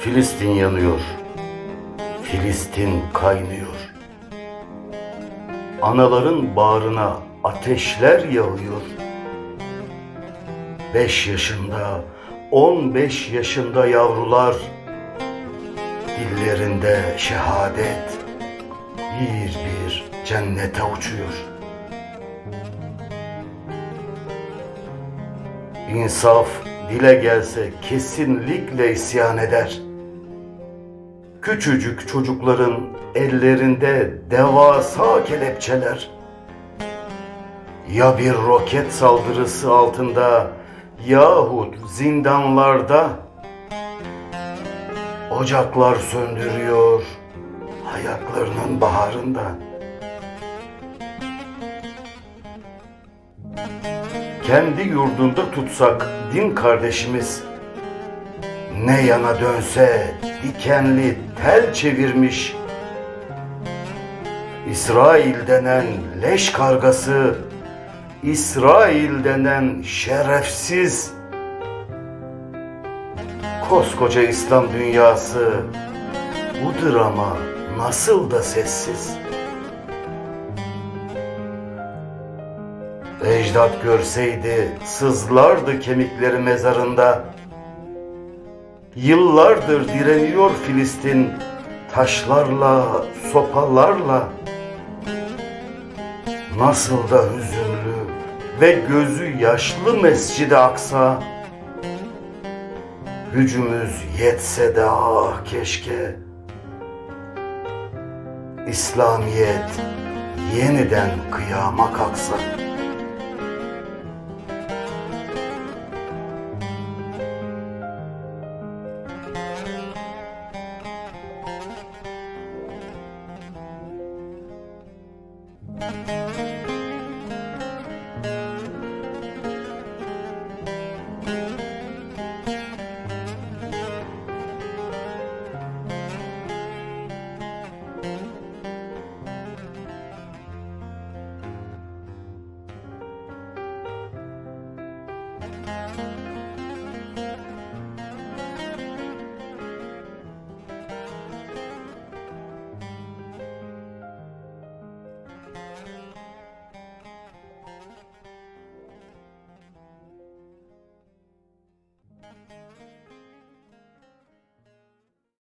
Filistin yanıyor. Filistin kaynıyor. Anaların bağrına ateşler yağıyor. Beş yaşında, on beş yaşında yavrular dillerinde şehadet bir bir cennete uçuyor. İnsaf dile gelse kesinlikle isyan eder. Küçücük çocukların ellerinde devasa kelepçeler. Ya bir roket saldırısı altında yahut zindanlarda ocaklar söndürüyor hayatlarının baharında. Kendi yurdunda tutsak din kardeşimiz ne yana dönse dikenli tel çevirmiş. İsrail denen leş kargası, İsrail denen şerefsiz, koskoca İslam dünyası bu drama nasıl da sessiz. Ecdat görseydi sızlardı kemikleri mezarında. Yıllardır direniyor Filistin taşlarla, sopalarla. Nasıl da hüzünlü ve gözü yaşlı Mescid-i Aksa. Gücümüz yetse de ah keşke. İslamiyet yeniden kıyama kalksa. Müzik